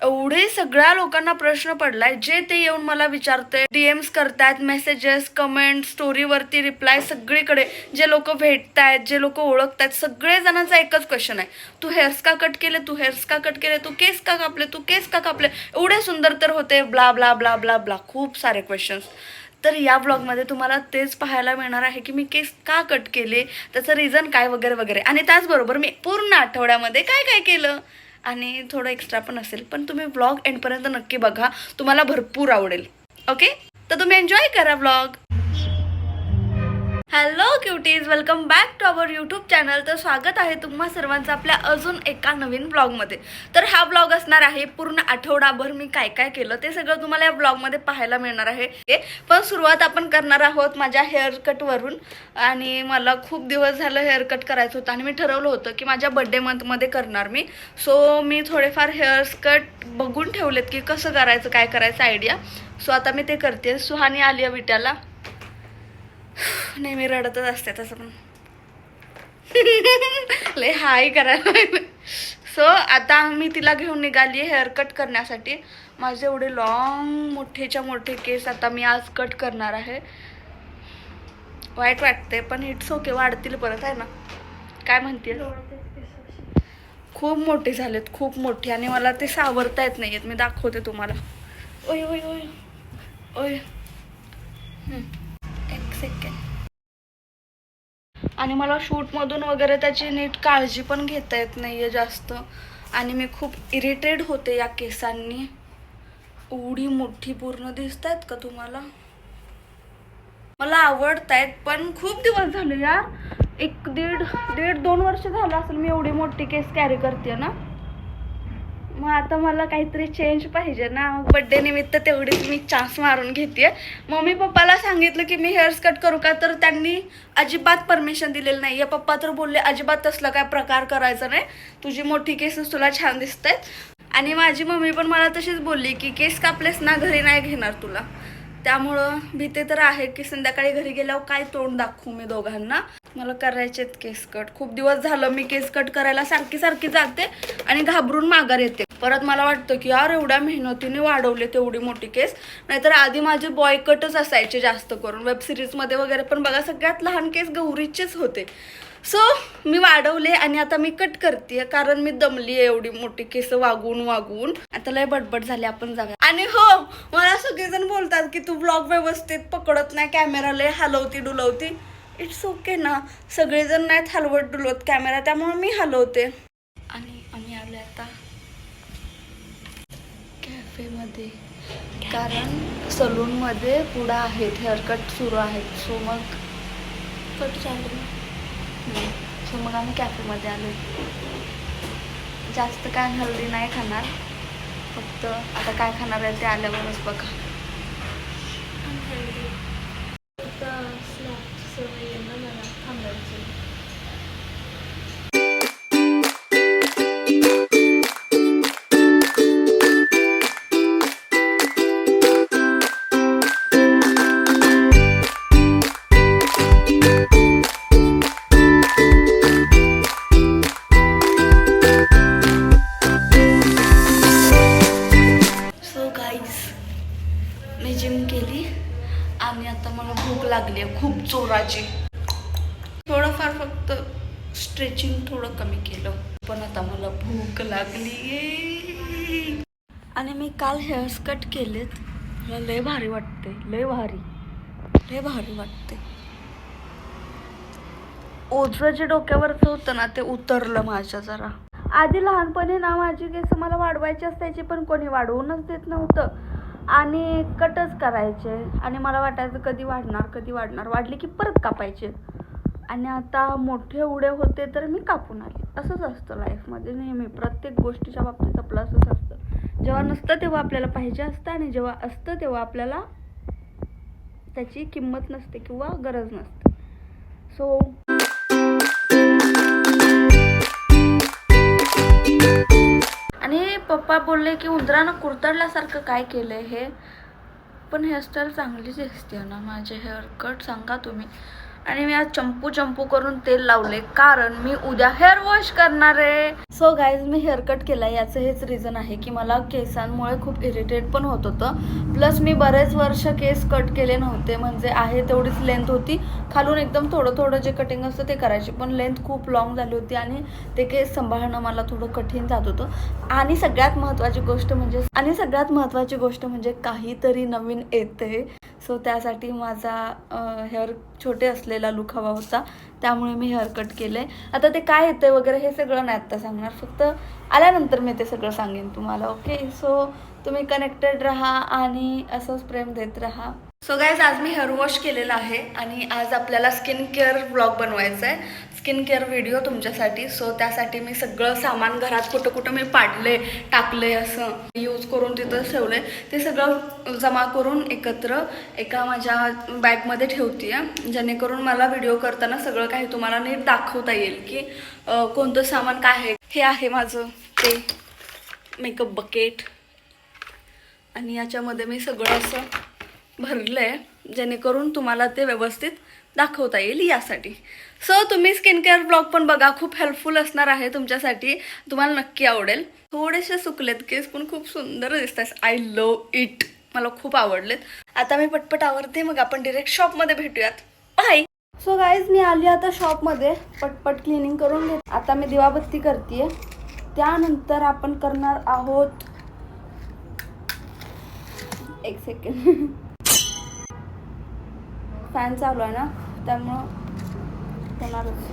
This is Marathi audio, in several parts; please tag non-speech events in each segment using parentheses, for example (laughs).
एवढे सगळ्या लोकांना प्रश्न पडलाय. जे ते येऊन मला विचारते डीएम्स करतायत मेसेजेस कमेंट स्टोरीवरती रिप्लाय सगळीकडे. जे लोक भेटतायत जे लोक ओळखतायत सगळे जणांचा एकच क्वेश्चन आहे. तू हेअर्स का कट केले? तू हेअर्स का कट केले? तू केस का कापले? तू केस का कापले? एवढे सुंदर तर होते blah blah blah blah blah खूप सारे क्वेश्चन्स तर या ब्लॉगमध्ये तुम्हाला तेच पाहायला मिळणार आहे की मी केस का कट केले त्याचं रिझन काय वगैरे वगैरे. आणि त्याचबरोबर मी पूर्ण आठवड्यामध्ये काय काय केलं? आणि थोडं एक्स्ट्रा पण असेल पण तुम्ही ब्लॉग एंडपर्यंत नक्की बघा. तुम्हाला भरपूर आवडेल. ओके तर तुम्ही एन्जॉय करा blog hello cuties welcome back to our YouTube channel तर स्वागत आहे तुम्हा सर्वांचं आपल्या अजून एका नवीन ब्लॉगमध्ये तर हा ब्लॉग असणार आहे पूर्ण आठवडाभर मी काय काय केलं ते सगळं तुम्हाला या ब्लॉगमध्ये पाहायला मिळणार आहे. पण सुरुवात आपण करणार आहोत माझ्या हेअर कटवरून आणि मला खूप दिवस झालं हेअर कट करायचं होतं आणि मी ठरवलं होतं की माझ्या बड्डे मंथमध्ये करणार मी. सो मी थोडेफार हेअर्स कट बघून ठेवलेत की कसं करायचं काय करायचं आयडिया सो आता मी ते करते. सुहानी आली आहे विट्याला. नेहमी रडतच असते तसं पण. (laughs) लय हाय करायला सो आता मी तिला घेऊन निघाली आहे हेअर कट करण्यासाठी. माझे एवढे लॉंग मोठेच्या मोठे केस आता मी आज कट करणार आहे. वाईट वाटते पण इट्स ओके वाढतील परत आहे ना? काय म्हणते खूप मोठे झालेत खूप मोठे. आणि मला ते सावरता येत नाही आहेत मी दाखवते तुम्हाला. ओय ओय ओय. ओय. सेकंड आणि मला शूटमधून वगैरे त्याची नीट काळजी पण घेता येत नाहीये जास्त. आणि मी खूप इरिटेड होते या केसांनी. एवढी मोठी पूर्ण दिसत आहेत का तुम्हाला? मला आवडतायत पण खूप दिवस झाले यार. एक दीड दीड दोन वर्ष झालं असेल मी एवढी मोठी केस कॅरी करते ना. मग आता मला काहीतरी चेंज पाहिजे ना. बड्डे निमित्त तेवढीच मी चान्स मारून घेते मम्मी पप्पाला सांगितलं की मी हेअर्स कट करू का? तर त्यांनी अजिबात परमिशन दिलेलं नाही आहे पप्पा तर बोलले अजिबात तसलं काय प्रकार करायचा नाही. तुझी मोठी केसेस तुला छान दिसत आहेत आणि माझी मम्मी पण मला तशीच बोलली की केस कापलेस ना घरी नाही घेणार तुला. त्यामुळं भीती तर आहे की संध्याकाळी घरी गेल्यावर काय तोंड दाखवू मी दोघांना. मला करायचे केस कट. खूप दिवस झालं मी केस कट करायला सारखी सारखी जाते आणि घाबरून माघार येते. परत मला वाटतं की यार एवढ्या मेहनतीने वाढवले तेवढी मोठी केस. नाहीतर आधी माझे बॉय कटच असायचे जास्त करून. वेब सिरीजमध्ये वगैरे पण बघा सगळ्यात लहान केस गौरीचेच होते. सो मी वाढवले आणि आता मी कट करते कारण मी दमली आहे एवढी मोठी केस वागून वागून. आता लय बडबड झाली आपण जाऊया. आणि हो मला सगळेजण बोलतात की तू ब्लॉग व्यवस्थित पकडत नाही कॅमेरा लय हलवती डुलवती. इट्स ओके ना. सगळेजण नाहीत हलवत डुलवत कॅमेरा त्यामुळे मी हलवते. आणि आम्ही आलो आता कॅफेमध्ये कारण सलूनमध्ये पुढं आहेत हेअरकट सुरू आहेत. सो मग कट चालू. सो मग आम्ही कॅफेमध्ये आलो जास्त काय हल्दी नाही खाणार. फक्त आता काय खाणार आहे ते आल्यावरच बघा. खूप थोडंफार फक्त स्ट्रेचिंग थोडं कमी केलं. पण आता मला भूक लागली आणि मी काल हेअर्स कट केलेत. मला लय भारी वाटते लय भारी. लय भारी वाटते ओझं जे डोक्यावरचं होतं ना ते उतरलं माझ्या जरा. आधी लहानपणी ना माझी केस मला वाढवायची असायची पण कोणी वाढवूनच देत नव्हतं. आणि कटच करायचे. आणि मला वाटायचं कधी वाढणार कधी वाढणार. वाढली की परत कापायचे. आणि आता मोठे उडे होते तर मी कापून आले. असंच असतं लाईफमध्ये नेहमी. प्रत्येक गोष्टीच्या बाबतीत आपलं असंच असतं. जेव्हा नसतं तेव्हा आपल्याला पाहिजे असतं. आणि जेव्हा असतं तेव्हा आपल्याला त्याची किंमत नसते किंवा गरज नसते. सो आणि पप्पा बोलले की उंदरानं कुरतडल्यासारखं काय केलंय हे? पण हेअरस्टाईल चांगली दिसते ना माझे हेअरकट सांगा तुम्ही. आणि मी आज चंपू चंपू करून तेल लावले. कारण मी उद्या हेअर वॉश करणार आहे. सो गाईज मी हेअर कट केला याचं हेच रिझन आहे की मला केसांमुळे खूप इरिटेट पण होत होतं. प्लस मी बरेच वर्ष केस कट केले नव्हते. म्हणजे आहे तेवढीच लेंथ होती. खालून एकदम थोडं थोडं जे कटिंग असतं ते करायचे. पण लेंथ खूप लॉंग झाली होती आणि ते केस सांभाळणं मला थोडं कठीण जात होतं. आणि सगळ्यात महत्त्वाची गोष्ट म्हणजे आणि सगळ्यात महत्त्वाची गोष्ट म्हणजे काहीतरी नवीन येते. सो त्यासाठी माझा हेअर छोटे असलेला लुक हवा होता. त्यामुळे मी हेअर कट केले आता ते काय येतं वगैरे हे सगळं नाही आत्ता सांगणार. फक्त आल्यानंतर मी ते सगळं सांगेन तुम्हाला ओके सो तुम्ही कनेक्टेड राहा आणि असंच प्रेम देत राहा. सो गायज आज मी हेअर वॉश केलेला आहे आणि आज आपल्याला स्किन केअर ब्लॉग बनवायचा आहे स्किन केअर व्हिडिओ तुमच्यासाठी. सो त्यासाठी मी सगळं सामान घरात कुठं कुठं मी पाडले टाकले असं. यूज करून तिथं ठेवले ते सगळं जमा करून एकत्र एका माझ्या बॅगमध्ये ठेवते जेणेकरून मला व्हिडिओ करताना सगळं काही तुम्हाला नीट दाखवता येईल की कोणतं सामान काय आहे. हे आहे माझं ते मेकअप बकेट आणि याच्यामध्ये मी सगळं असं भरलं आहे जेणेकरून तुम्हाला ते व्यवस्थित दाखवता येईल यासाठी. सो तुम्ही स्किन केअर ब्लॉग पण बघा. खूप हेल्पफुल असणार आहे तुमच्यासाठी. तुम्हाला नक्की आवडेल. थोडेसे सुकलेत केस पण खूप सुंदर दिसतात आय लव इट मला खूप आवडलेत. आता मी पटपट आवडते मग आपण डिरेक्ट शॉपमध्ये भेटूयात. बाय सो गाईज मी आली आता शॉपमध्ये पटपट क्लिनिंग करून घेत. आता मी दिवाबत्ती करते त्यानंतर आपण करणार आहोत एक सेकंड फॅन (laughs) चालू आहे ना? त्यामुळं होणारच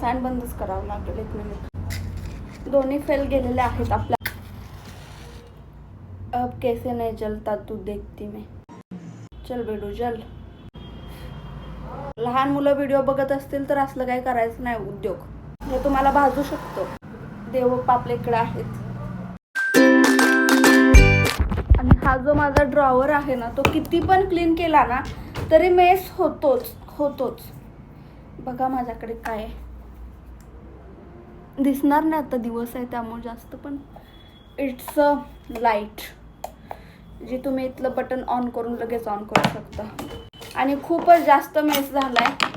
फॅन बंदच करावं लागेल एक मिनिट दोन्ही फेल गेलेले आहेत आपल्या. अब कैसे नाही जलता तू देखती मी. चल बेडू जल. लहान मुलं व्हिडिओ बघत असतील तर असलं काही करायचं नाही उद्योग. हे तुम्हाला भाजू शकतो. देव पापलेकडे आहेत. हा जो माझा ड्रॉवर आहे ना तो किती पण क्लीन केला ना तरी मेस होतोच होतोच. बघा माझ्याकडे काय आहे. दिसणार नाही आता दिवस आहे त्यामुळे जास्त पण इट्स अ लाइट जे तुम्ही इथलं बटन ऑन करून लगेच ऑन करू शकता. आणि खूपच जास्त मेस झाला आहे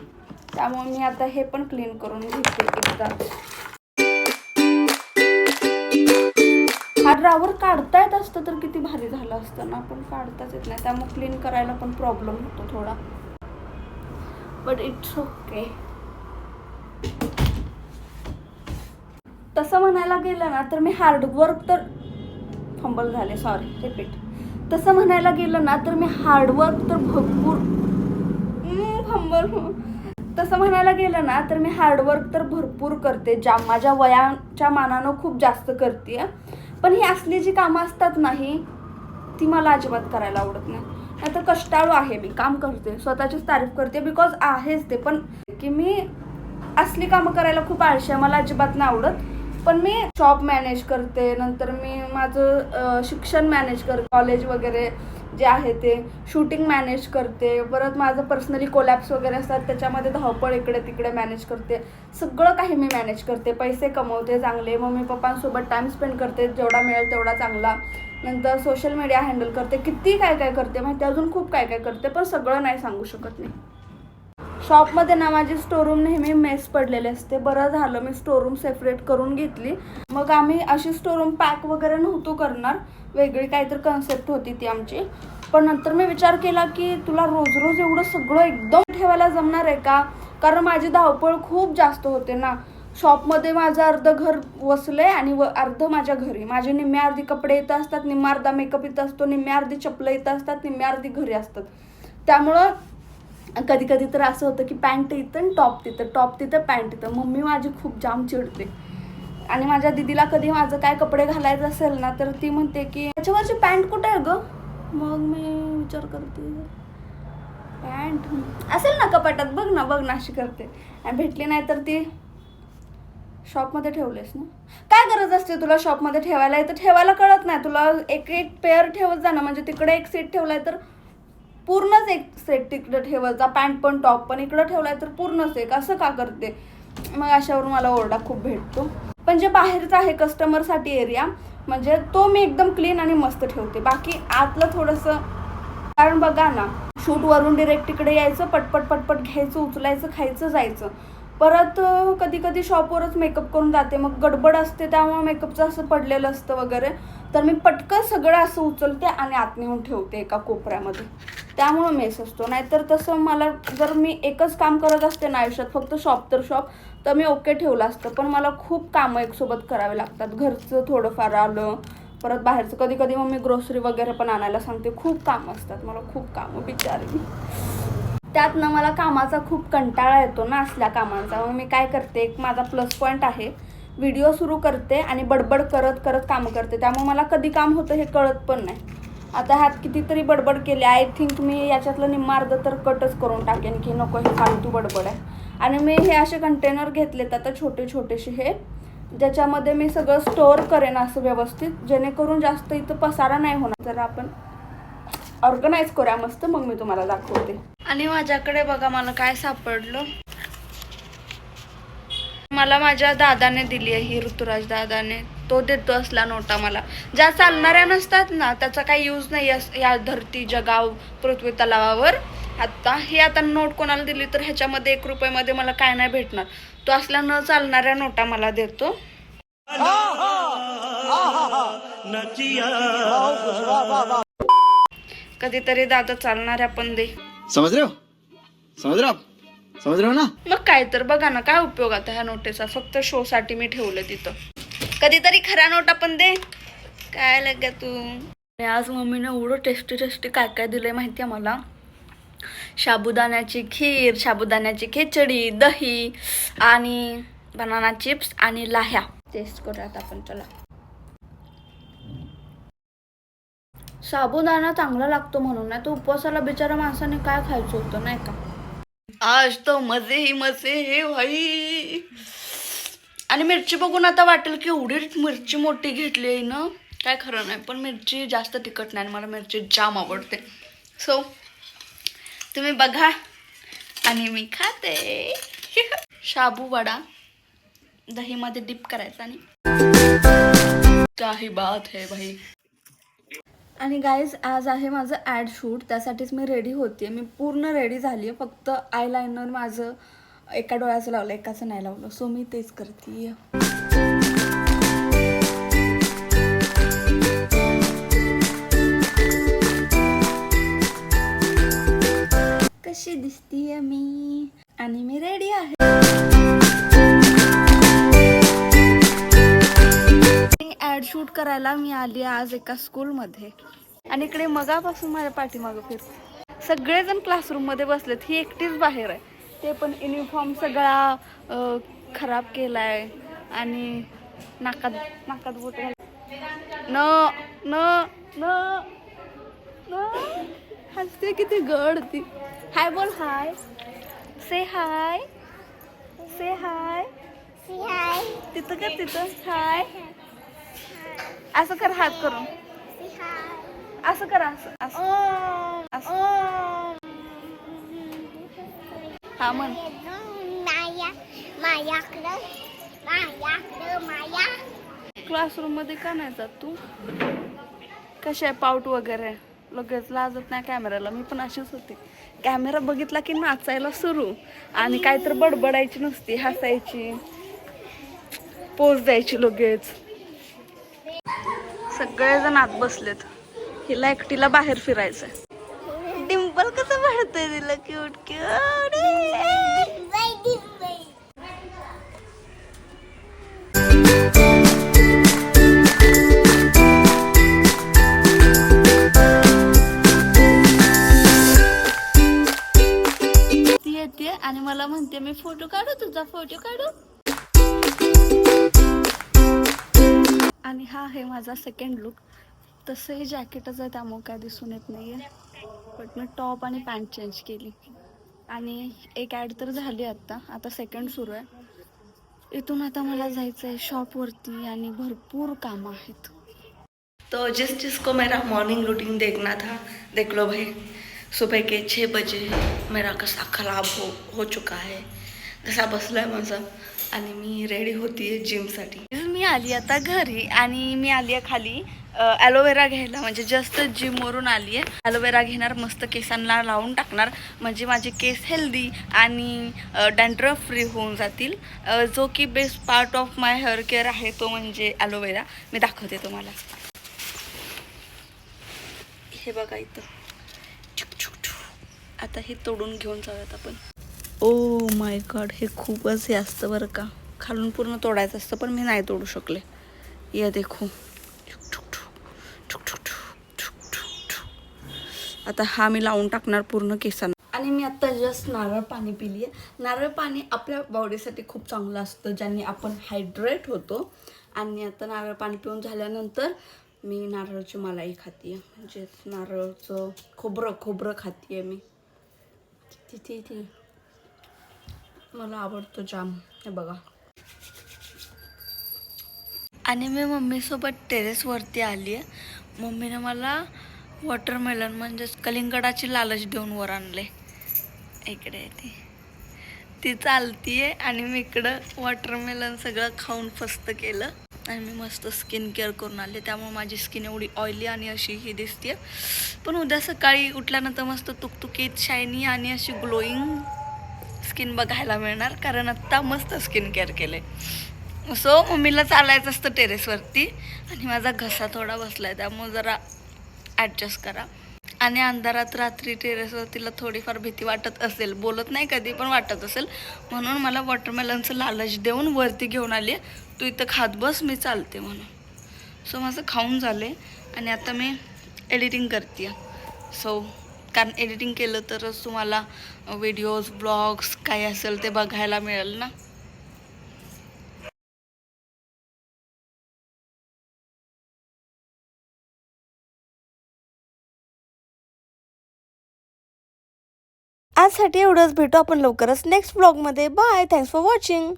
त्यामुळे मी आता हे पण क्लीन करून घेते एकदा. ड्रावर काढता येत असतं तर किती भारी झालं असतं ना. पण काढताच येत नाही. त्यामुळे क्लीन करायला पण प्रॉब्लेम होतो थोडा. बट इट्स ओके तसं म्हणायला गेलं ना तर मी हार्डवर्क तर फंबल झाले. सॉरी रिपीट तसं म्हणायला गेलं ना तर मी हार्डवर्क तर भरपूर फंबल तसं म्हणायला गेलं ना तर मी हार्डवर्क तर भरपूर करते. ज्या माझ्या वयाच्या मानानं खूप जास्त करते पण ही असली जी कामं असतात नाही ती मला अजिबात करायला आवडत नाही. नाहीतर कष्टाळू आहे मी काम करते स्वतःचीच तारीफ करते बिकॉज आहेच ते. पण की मी असली कामं करायला खूप आळशी आहे मला अजिबात नाही आवडत. पण मी शॉप मॅनेज करते नंतर मी माझं शिक्षण मॅनेज करते कॉलेज वगैरे जे आहे ते शूटिंग मॅनेज करते. परत माझं पर्सनली कोलॅप्स वगैरे असतात त्याच्यामध्ये धावपळ इकडे तिकडे मॅनेज करते. सगळं काही मी मॅनेज करते. पैसे कमवते चांगले. मम्मी पप्पांसोबत टाईम स्पेंड करते. जेवढा मिळेल तेवढा चांगला. नंतर सोशल मीडिया हँडल करते. किती काय काय करते माहिती अजून खूप काय काय करते पण सगळं नाही सांगू शकत नाही शॉपमध्ये ना माझी स्टोरूम नेहमी मेस पडलेली असते. बरं झालं मी स्टोरूम सेपरेट करून घेतली. मग आम्ही अशी स्टोरूम पॅक वगैरे नव्हतो करणार. वेगळी काहीतरी कन्सेप्ट होती ती आमची. पण नंतर मी विचार केला की तुला रोज रोज एवढं सगळं एकदम ठेवायला जमणार आहे का? कारण माझी धावपळ खूप जास्त होते ना. शॉपमध्ये माझं अर्ध घर वसलं आहे आणि व अर्ध माझ्या घरी. माझे निम्म्या अर्धी कपडे येत असतात निम्मा अर्धा मेकअप येत असतो निम्म्या अर्धी चपलं येत असतात निम्म्या अर्धी घरी असतात. त्यामुळं कधी कधी तर असं होतं की पॅन्ट इथं आणि टॉप तिथं टॉप तिथं पॅन्ट तिथं. मम्मी माझी खूप जाम चिडते. आणि माझ्या दिदीला कधी माझं काय कपडे घालायचं असेल ना तर ती म्हणते की याच्यावरची पॅन्ट कुठे आहे ग? मग मी विचार करते पॅन्ट? असेल ना कपाटात? बघ ना बघ ना अशी करते. आणि भेटली नाही तर ती शॉपमध्ये ठेवलेस ना? काय गरज असते तुला शॉपमध्ये ठेवायला? इथं ठेवायला कळत नाही. तुला एक एक पेअर ठेवत जा ना म्हणजे तिकडे एक सीट ठेवलाय तर पूर्णच एक सेट तिकडं ठेवायचा पॅन्ट पण टॉप पण इकडं ठेवलाय तर पूर्णच एक. असं का करते? मग अशावरून मला ओरडा खूप भेटतो. पण जे बाहेरचं आहे कस्टमरसाठी एरिया म्हणजे तो मी एकदम क्लीन आणि मस्त ठेवते. बाकी आतलं थोडंसं कारण बघा ना शूट वरून डिरेक्ट तिकडे यायचं पटपट पटपट घ्यायचं उचलायचं खायचं जायचं. परत कधी कधी शॉपवरच मेकअप करून जाते. मग गडबड असते त्यामुळे मेकअपचं असं पडलेलं असतं वगैरे. तर मी पटकन सगळं असं उचलते आणि आत नेऊन ठेवते एका कोपऱ्यामध्ये. त्यामुळं मेस असतो. नाहीतर तसं मला जर मी एकच काम करत असते ना आयुष्यात फक्त शॉप तर शॉप तर मी ओके ठेवलं असतं. पण मला खूप कामं एकसोबत करावे लागतात. घरचं थोडंफार आलं परत बाहेरचं. कधी कधी मग मी ग्रोसरी वगैरे पण आणायला सांगते. खूप कामं असतात. मला खूप कामं बिचारी. त्यात ना मला कामाचा खूप कंटाळा येतो ना असल्या कामांचा. मग मी काय करते एक माझा प्लस पॉईंट आहे. व्हिडिओ सुरू करते आणि बडबड करत करत कामं करते. त्यामुळे मला कधी काम होतं हे कळत पण नाही. आता ह्यात कितीतरी बडबड केली. आय थिंक मी याच्यातलं निम्मार्ध तर कटच करून टाकेन की नको हे फालतू बडबड आहे. आणि मी हे असे कंटेनर घेतलेत आता छोटे छोटेसे हे ज्याच्यामध्ये मी सगळं स्टोअर करेन असं व्यवस्थित जेणेकरून जास्त इथं पसारा नाही होणार. जर आपण ऑर्गनाईज करूया मस्त मग मी तुम्हाला दाखवते. आणि माझ्याकडे बघा मला काय सापडलं. मला माझ्या दादाने दिली आहे ही ऋतुराज दादाने. तो देतो असला नोटा मला. ज्या चालणाऱ्या नसतात ना त्याचा काही यूज नाही या धरती जगाव पृथ्वी तलावावर. आता ही आता नोट कोणाला दिली तर ह्याच्यामध्ये एक रुपयामध्ये मला काय नाही भेटणार. तो असल्या न चालणाऱ्या नोटा मला देतो. कधीतरी दादा चालणाऱ्या पण दे. समझ रहे हो ना? मग काय तर बघा ना काय उपयोग आता ह्या नोटेचा? फक्त शो साठी मी ठेवलं तिथं. कधीतरी खरा नोट आपण दे. काय लग्या तू? आज मम्मीने एवढं टेस्टी टेस्टी काय काय दिलंय माहिती आहे मला? साबुदाण्याची खीर साबुदाण्याची खिचडी दही आणि बनाना चिप्स आणि लाह्या. टेस्ट करूयात आपण चला. साबुदाणा चांगला लागतो म्हणून नाही तर उपवासाला बिचारा माणसाने काय खायचं होतं नाही का? आज तो मजे ही मजे हे भाई आणि मिरची बघून आता वाटेल की एवढी मिरची मोठी घेतली आहे ना? काय खरं नाही पण मिरची जास्त तिखट नाही आणि मला मिरची जाम आवडते. सो तुम्ही बघा आणि मी खाते. शाबू वडा दहीमध्ये डिप करायचा आणि काही बात है भाई. आणि गाईज आज आहे माझं ॲड शूट त्यासाठीच मी रेडी होते मी पूर्ण रेडी झाली आहे फक्त आयलायनर माझं एका डोळ्याचं लावलं एकाचं नाही लावलं. सो मी तेच करते. कशी दिसतीये मी? आणि मी रेडी आहे. ॲड शूट करायला मी आली आज एका स्कूलमध्ये आणि इकडे मगापासून माझ्या पाठीमागं फिरते. सगळेजण क्लासरूममध्ये बसलेत. ही एकटीच बाहेर आहे. ते पण युनिफॉर्म सगळा खराब केला आहे आणि नाकात नाकात बोट घाल न न न न. हसते किती गड ती. हाय बोल हाय. से हाय से हाय तिथं कर तिथं. हाय असं कर हात करून. असं कर असं असं. असं. हा म्हण. माया मायाकडं मायाकडं माया क्लासरूममध्ये का नाही जात तू? कशा आहे पाऊट वगैरे? लगेच लाजत नाही कॅमेराला मी पण अशीच होते. कॅमेरा बघितला की नाचायला सुरू. आणि काहीतरी बडबडायची नसती हसायची. पोज द्यायची लगेच. सगळेजण आत बसलेत. हिला एकटीला बाहेर फिरायचं कसं तिला क्यूट क्यूट ती येते आणि मला म्हणते मी फोटो काढू तुझा फोटो काढू? आणि हा आहे माझा सेकंड लुक तसंही जॅकेटच आहे त्यामुळे काय दिसून येत नाहीये. बट टॉप आणि पॅन्ट चेंज केली. आणि एक ॲड तर झाली आत्ता. आता सेकंड सुरू आहे. इथून आता मला जायचं आहे शॉपवरती आणि भरपूर कामं आहेत. तो जिस जिसको मेरा मॉर्निंग रूटीन देखना था देख लो भाई। सुबह के छः बजे मेरा कसा खराब हो हो चुका है। जसा बसला आहे माझा. आणि मी रेडी होती आहे जिमसाठी मी आली आता घरी आणि मी आली आहे खाली ॲलोवेरा घ्यायला. म्हणजे जस्ट जिमवरून आली आहे. ॲलोवेरा घेणार मस्त केसांना लावून टाकणार. म्हणजे माझे केस हेल्दी आणि डॅन्ड्रफ फ्री होऊन जातील. जो की best part of my hair care आहे तो म्हणजे ॲलोवेरा मी दाखवते तुम्हाला. हे बघा इथं. छुक, छुक, आता हे तोडून घेऊन जाऊयात आपण. ओ माय गॉड हे खूपच हे असतं बरं का. खालून पूर्ण तोडायचं असतं पण मी नाही तोडू शकले. या देखू. आता हा मी लावून टाकणार पूर्ण केसांना. आणि मी आता जस्ट नारळ पाणी पिली आहे नारळ पाणी आपल्या बॉडीसाठी खूप चांगलं असतं ज्यांनी आपण हायड्रेट होतो. आणि आता नारळ पाणी पिऊन झाल्यानंतर मी नारळाची मलाई खाते आहे म्हणजे नारळाचं खोबरं खोबरं खाते आहे मी तिथे ती. मला आवडतो जाम. हे बघा. आणि मी मम्मीसोबत टेरेसवरती आली आहे मम्मीनं मला वॉटरमेलन म्हणजेच कलिंगडाची लालच देऊन वर आणले. इकडे ती. ती चालती आहे आणि मी इकडं वॉटरमेलन सगळं खाऊन फस्त केलं. आणि मी मस्त स्किन केअर करून आले. त्यामुळे माझी स्किन एवढी ऑइली आणि अशी ही दिसते पण उद्या सकाळी उठल्यानंतर मस्त तुकतुकीत शायनी आणि अशी ग्लोईंग स्किन बघायला मिळणार. कारण आत्ता मस्त स्किन केअर केले सो मम्मीला चालायचं असतं टेरेसवरती आणि माझा घसा थोडा बसला आहे त्यामुळे जरा ॲडजस्ट करा. आणि अंधारात रात्री टेरेसवर तिला थोडीफार भीती वाटत असेल. बोलत नाही कधी पण वाटत असेल. म्हणून मला वॉटरमेलनचं लालच देऊन वरती घेऊन आली तू इथं खात बस मी चालते म्हणून. सो माझं खाऊन झाले आणि आता मी एडिटिंग करते सो कारण एडिटिंग केलं तरच तुम्हाला व्हिडिओज ब्लॉग्स काय असेल ते बघायला मिळेल ना? आजसाठी एवढंच. भेटू आपण लवकरच नेक्स्ट ब्लॉगमध्ये बाय थँक्स फॉर वॉचिंग